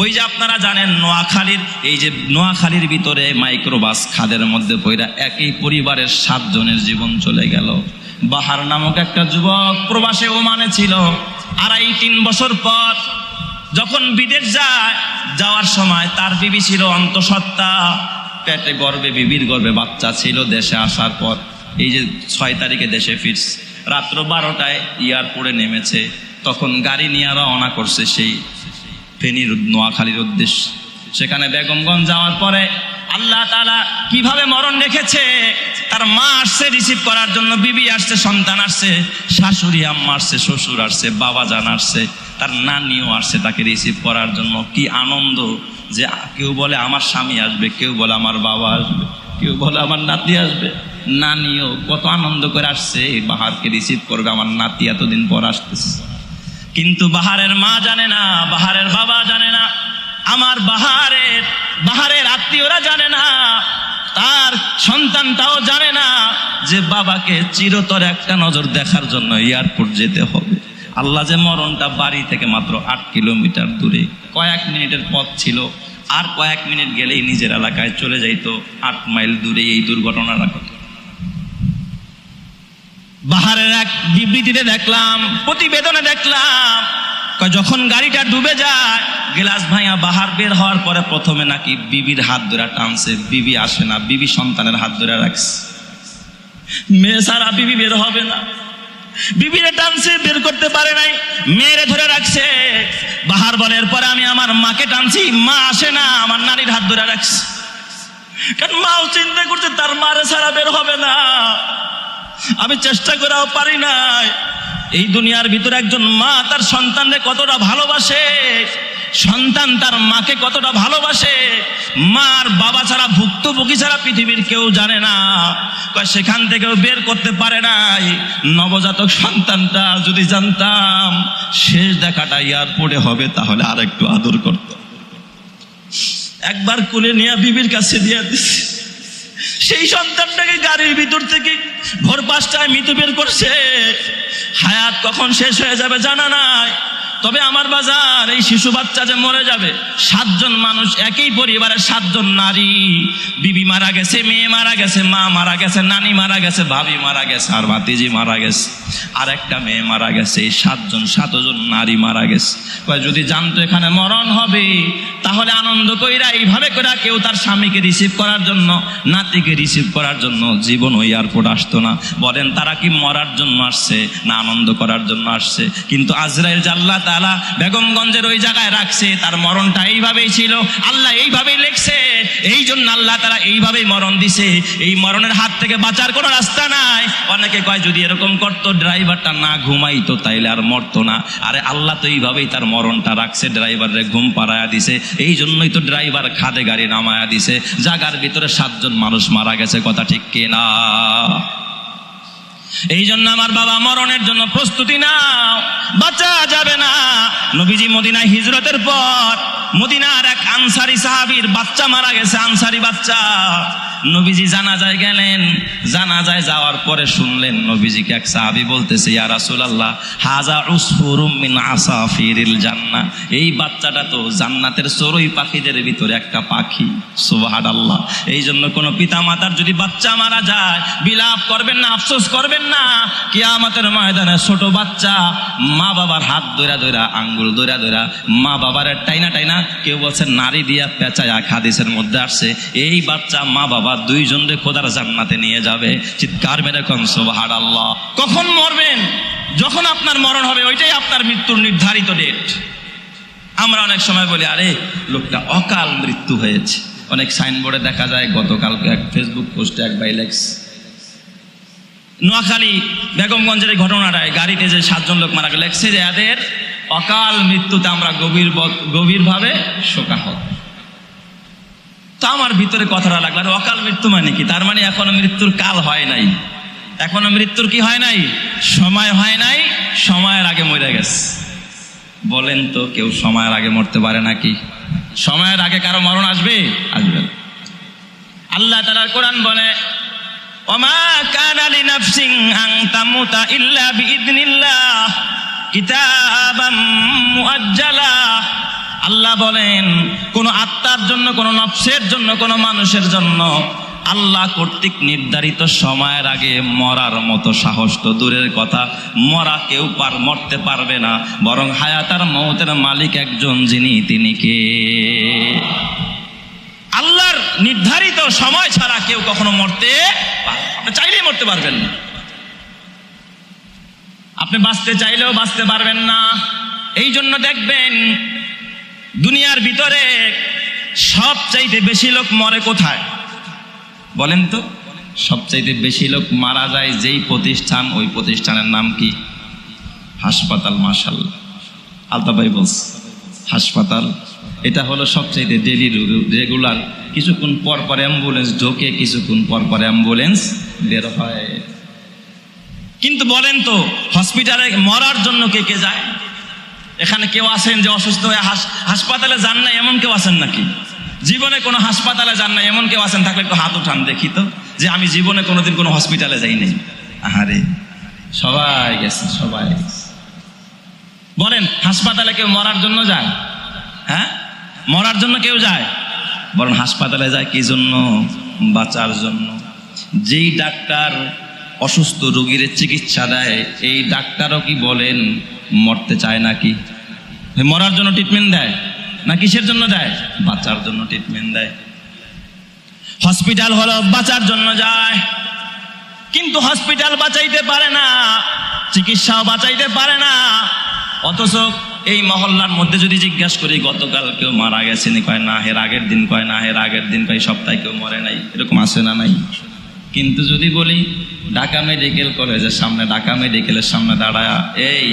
ওই যে আপনারা জানেন নোয়াখালীর, এই যে নোয়াখালীর ভিতরে মাইক্রোবাস খাদের মধ্যে পইরা একই পরিবারের সাতজনের জীবন চলে গেল। বাহার নামক একটা যুবক প্রবাসে ওমানে ছিল। আড়াই, তিন বছর পর যখন বিদেশ যায়, যাওয়ার সময় তার বিবি ছিল অন্তঃসত্ত্বা। পেটে গর্বে বিবির গর্বে বাচ্চা ছিল দেশে আসার পর। এই যে ছয় তারিখে দেশে ফিরছে। রাত্র বারোটায় এয়ারপোর্টে নেমেছে। তখন গাড়ি নিয়ে রওনা করছে সেই ফেনীর নোয়াখালীর উদ্দেশ্যে। সেখানে বেগমগঞ্জ যাওয়ার পরে আল্লাহ তালা কীভাবে মরণ রেখেছে, তার মা আসছে রিসিভ করার জন্য, বিবি আসছে, সন্তান আসছে, শাশুড়ি আম্মা আসছে, শ্বশুর আসছে, বাবা জান আসছে, তার নানিও আসছে তাকে রিসিভ করার জন্য। কি আনন্দ যে কেউ বলে আমার স্বামী আসবে, কেউ বলে আমার বাবা আসবে, কেউ বলে আমার নাতি আসবে। নানিও কত আনন্দ করে আসছে, এই বাহারকে রিসিভ করবে, আমার নাতি এতদিন পর আসতেছে। কিন্তু বাহারের মা জানে না, বাহারের বাবা জানে না, আমার বাহারের বাহারের আত্মীয়রা জানে না, তার সন্তান তাও জানে না যে বাবাকে চিরতর একটা নজর দেখার জন্য এয়ারপোর্ট যেতে হবে। আল্লাহ যে মরণটা বাড়ি থেকে মাত্র আট কিলোমিটার দূরে, কয়েক মিনিটের পথ ছিল, আর কয়েক মিনিট গেলেই নিজের এলাকায় চলে যাইতো, আট মাইল দূরে এই দুর্ঘটনাটা ঘটে। বাহারের এক বিবৃতিতে দেখলাম, প্রতিবেদনে দেখলাম যখন গাড়িটা ডুবে যায়, গেলাস ভাইয়া বাহার বের হওয়ার পরে প্রথমে নাকি বিবির হাত ধরে টানছে, বিবি আসে না, বিবি সন্তানের হাত ধরে রাখছে। মেয়ে সারা বিবি বের হবে না। বিবিরে টানছে, বের করতে পারে নাই, মেয়েরে ধরে রাখছে। বাহার বলের পরে আমি আমার মাকে টানছি, মা আসে না, আমার নারীর হাত ধরে রাখছে। কারণ মাও চিন্তা করছে, তার মারে ছাড়া বের হবে না। আমি চেষ্টা করেও পারি নাই। এই দুনিয়ার ভিতরে একজন মা তার সন্তানকে কতটা ভালোবাসে, সন্তান তার মাকে কতটা ভালোবাসে, মার বাবা ছাড়া, ভুক্তভোগী ছাড়া পৃথিবীর কেউ জানে না। সেখান থেকেও বের করতে পারে নাই। নবজাতক সন্তানটা যদি জানতাম, শেষ দেখাটা এয়ারপোর্টে হবে, তাহলে আর একটু আদর করত। একবার কুলে নিয়ে বিবির কাছে দিয়ে দিচ্ছে সেই সন্তানটাকে গাড়ির ভিতর থেকে ভোর পাঁচটায় মৃত্যু বের করছে। হায়াত কখন শেষ হয়ে যাবে জানা নাই। তবে আমার বাজার, এই শিশু বাচ্চা যে মরে যাবে, সাতজন মানুষ, একই পরিবারের সাতজন নারী। বিবি মারা গেছে, মেয়ে মারা গেছে, মা মারা গেছে, নানি মারা গেছে, ভাবি মারা গেছে, আর ভাতিজি মারা গেছে, আর একটা মেয়ে মারা গেছে, এই সাতজন সাতজন নারী মারা গেছে। যদি জানতো এখানে মরণ হবে, তাহলে আনন্দ কইরা এইভাবে করে কেউ তার স্বামীকে রিসিভ করার জন্য, নাতিকে রিসিভ করার জন্য জীবন ওই এয়ারপোর্ট আসতো না। বলেন, তারা কি মরার জন্য আসছে, না আনন্দ করার জন্য আসছে? কিন্তু আজরাইল জাল্লা তালা বেগমগঞ্জের ওই জায়গায় রাখছে, তার মরণটা এইভাবেই ছিল। আল্লাহ এইভাবেই লেখছে, এই জন্য আল্লাহ তারা এইভাবেই মরণ দিছে। এই মরণের হাত থেকে বাঁচার কোনো রাস্তা নাই। অনেকে কয়, যদি এরকম করতো, ড্রাইভারটা না ঘুমাইতো, তাইলে আর মরতো না। আরে আল্লাহ তো এইভাবেই তার মরণটা রাখছে, ড্রাইভারে ঘুম পাড়ায়া দিছে। এই জন্যই তো ড্রাইভার খাদে গাড়ি নামায়া দিছে। জাগার ভিতরে সাতজন মানুষ মারা গেছে, কথা ঠিক কিনা? এই জন্য আমার বাবা মরণের জন্য প্রস্তুতি নাও। বাঁচা যাবে না। নবীজি মদিনায় হিজরতের পর মদিনার এক আনসারি সাহাবির বাচ্চা মারা গেছে, আনসারি বাচ্চা। নবীজি জানা যায় গেলেন। জানা যায় যাওয়ার পরে শুনলেন, নবীজিকে এক সাহাবী বলতেছে, ইয়া রাসূলুল্লাহ হাজা উসফুরুম মিন আসাফিরিল জান্নাহ। এই বাচ্চাটা তো জান্নাতের চড়ুই পাখিদের ভিতরে একটা পাখি। সুবহানাল্লাহ। এই জন্য কোনো পিতা মাতার যদি বাচ্চা মারা যায়, বিলাপ করবেন না, আফসোস করবেন না, কিয়ামতের ময়দানে ছোট বাচ্চা মা বাবার হাত ধরা ধরা আঙ্গুল ধরা ধরা মা বাবার টাইনা টাইনা কেউ বলছে, নারী দিয়া পেঁচায় হাদিসের মধ্যে আসছে, এই বাচ্চা মা বাবা দুইজন রে খোদার জান্নাতে নিয়ে যাবে, চিৎকার মেরে কন সুবহান আল্লাহ কখন মরবেন? যখন আপনার মরণ হবে, ওইটাই আপনার মৃত্যুর নির্ধারিত ডেট আমরা অনেক সময় বলি, আরে, লোকটা অকাল মৃত্যু হয়েছে। অনেক সাইনবোর্ডে দেখা যায়, গতকালকে এক ফেসবুক পোস্টে এক বাইলেক্স নোয়াখালী বেগমগঞ্জের এই ঘটনাটায় গাড়িতে যে সাতজন লোক মারা গেল লেখছে যে এদের অকাল মৃত্যুতে আমরা গভীর গভীরভাবে শোকাহত। তো আমার ভিতরে কথাটা লাগল। আরে অকাল মৃত্যু মানে কি? তার মানে এখনও মৃত্যুর কাল হয় নাই। এখনও মৃত্যুর কি হয় নাই? সময় হয় নাই, সময়ের আগে মরে গেছে। বলেন তো, কেউ সময়ের আগে মরতে পারে নাকি? সময়ের আগে কারও মরণ আসবে? আসবে। আল্লাহ তালার কোরআন বলে মুআজ্জালা। আল্লাহ বলেন, কোন আত্মার জন্য, কোন নফসের জন্য, কোন মানুষের জন্য আল্লাহ কর্তৃক নির্ধারিত সময়ের আগে মরার মতো সাহস তো দূরের কথা। মরা কেউ পার, মরতে পারবে না। বরং হায়াতার মৌতের মালিক একজন যিনি, তিনি কে? আল্লাহর নির্ধারিত সময় ছাড়া কেউ কখনো মরতে পারে না। আপনি চাইলেই মরতে পারবেন না। আপনি বাঁচতে চাইলেও বাঁচতে পারবেন না। এই জন্য দেখবেন, দুনিয়ার ভিতরে সবচাইতে বেশি লোক মরে কোথায়? বলেন তো, সবচাইতে বেশি লোক মারা যায় যেই প্রতিষ্ঠান, ওই প্রতিষ্ঠানের নাম কি? হাসপাতাল মার্শাল আলতাবাই বলস হাসপাতাল। এটা হলো সবচাইতে ডেলি রেগুলার কিছুক্ষণ পর পর অ্যাম্বুলেন্স ঢোকে, কিছুক্ষণ পর পর অ্যাম্বুলেন্স বের হয়। কিন্তু বলেন তো হসপিটালে মরার জন্য কে কে যায়? এখানে কেউ আছেন যে অসুস্থ হয়ে হাস- হাসপাতালে যান না এমন কেউ আছেন নাকি? জীবনে কোনো হাসপাতালে যান না এমন কেউ আছেন? থাকলে একটু হাত উঠান, দেখি তো, যে আমি জীবনে কোনোদিন কোনো হসপিটালে যাই নাই। আহারে, সবাই গেছে, সবাই বলেন, হাসপাতালে কেউ মরার জন্য যায়? হ্যাঁ? মরার জন্য কেউ যায়? বলেন, হাসপাতালে যায় কি জন্য? বাঁচার জন্য। যেই ডাক্তার অসুস্থ রোগীর চিকিৎসা দেয় এই ডাক্তারও কি বলেন, মরতে চায় নাকি? মরার জন্য ট্রিটমেন্ট দেয় না কিসের জন্য দেয়? বাঁচার জন্য ট্রিটমেন্ট দেয়। হসপিটাল হলো বাঁচার জন্য যায়। কিন্তু হসপিটাল বাঁচাইতে পারে না, চিকিৎসাও বাঁচাইতে পারে না। অথচ এই মহল্লার মধ্যে যদি জিজ্ঞাসা করি, গতকাল কেউ মারা গেছেনি, কয় না হের আগের দিন, কয় না, এর আগের দিন, কয় সপ্তাহে কেউ মরে নাই, এরকম আছে না নাই? কিন্তু যদি বলি, ঢাকা মেডিকেল কলেজের সামনে, ঢাকা মেডিকেলের সামনে দাঁড়ায়, এই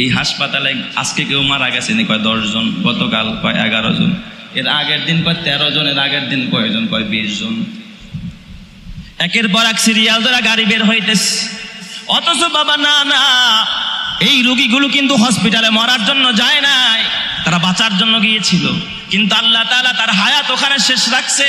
এই হাসপাতালে আজকে কেউ মারা গেছে নি? কয় দশজন গতকাল কয় এগারো জন। এর আগের দিন কয় তেরো জন, এর আগের দিন কয়জন, কয় বিশ জন। একের পর এক সিরিয়াল দ্বারা গাড়ি বের হইতেছে। অথচ বাবা, না না, এই রোগীগুলো কিন্তু হসপিটালে মরার জন্য যায় নাই। তারা বাঁচার জন্য গিয়েছিল। কিন্তু আল্লাহ তাআলা তার হায়াত ওখানে শেষ রাখছে।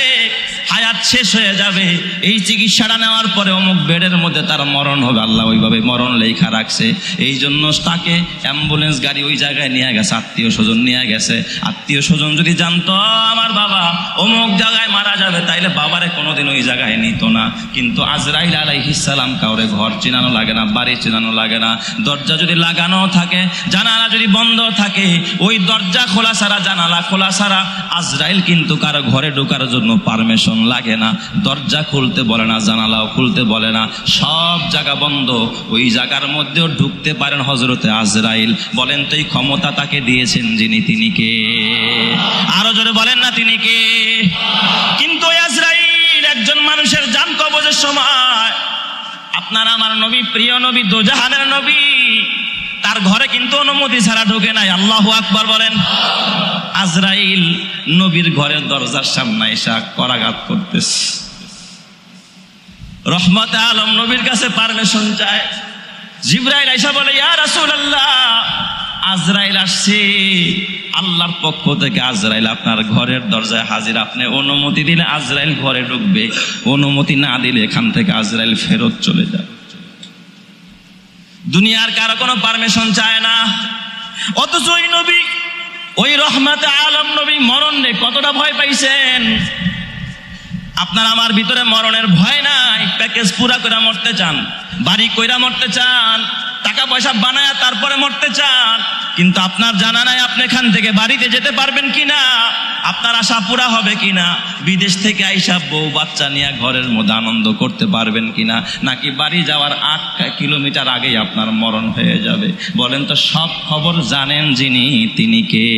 হায়াত শেষ হয়ে যাবে। এই চিকিৎসাটা নেওয়ার পরে অমুক বেডের মধ্যে তার মরণ হবে। আল্লাহ ওইভাবে মরণ লেখা রাখছে। এই জন্য তাকে অ্যাম্বুলেন্স গাড়ি ওই জায়গায় নিয়ে গেছে, আত্মীয় স্বজন নিয়ে গেছে। আত্মীয় স্বজন যদি জানতো আমার বাবা, অমুক জায়গায় মারা যাবে, তাইলে বাবারে কোনোদিন ওই জায়গায় নিত না। কিন্তু আজরাইল আলাইহিসালাম কাউরে ঘর চেনানো লাগে না, বাড়ি চেনানো লাগে না। দরজা যদি লাগানো থাকে, জানালা যদি বন্ধ থাকে, ওই দরজা খোলা ছাড়া, জানালা খোলা ছাড়া আজরাইল কিন্তু কারও ঘরে ঢোকার জন্য পারমিশন লাগে না। দরজা খুলতে বলে না, জানালাও খুলতে বলে না। সব জায়গা বন্ধ। ওই জায়গার মধ্যেও ঢুকতে পারেন হজরতে আজরাইল। বলেন, তো এই ক্ষমতা তাকে দিয়েছেন যিনি, তিনি কে? আরও জোরে বলেন না, তিনি কে? কিন্তু আজরাইল একজন মানুষের জান কবজের সময়। আপনার আমার নবী, প্রিয় নবী, দোজাহানের নবী তার ঘরে কিন্তু অনুমতি ছাড়া ঢোকে নাই। আল্লাহ আকবার বলেন, আজরাইল নবীর ঘরের দরজার সামনে এসা করাঘাত করতেছে। রহমতে আলম নবীর কাছে পারমিশন চায়। জিব্রাইল আইসা বলে, ইয়া রাসূলুল্লাহ, আজরাইল আসছে। আল্লাহর পক্ষ থেকে আজরাইল আপনার ঘরের দরজায় হাজির। আপনি অনুমতি দিলে আজরাইল ঘরে ঢুকবে। অনুমতি না দিলে এখান থেকে আজরাইল ফেরত চলে যাবে। দুনিয়ার কারও কোনো পারমিশন চায় না। অথচ ওই নবী, ওই রহমাতে আলম নবী মরণ কতটা ভয় পাইছেন। আপনার আমার ভিতরে মরণের ভয় নাই। প্যাকেজ পুরা করে মরতে চান, বাড়ি কইরা মরতে চান। টাকা পয়সা বানায় তারপরে মরতে চান। কিন্তু আপনার জানা নাই আপনি এখান থেকে বাড়িতে যেতে পারবেন কিনা। আপনার আশা পুরা হবে কিনা। বিদেশ থেকে আইসা বউ বাচ্চা নিয়ে ঘরের মধ্যে আনন্দ করতে পারবেন কিনা। নাকি বাড়ি যাওয়ার আট কিলোমিটার আগেই আপনার মরণ হয়ে যাবে? বলেন তো, সব খবর জানেন যিনি, তিনি কে?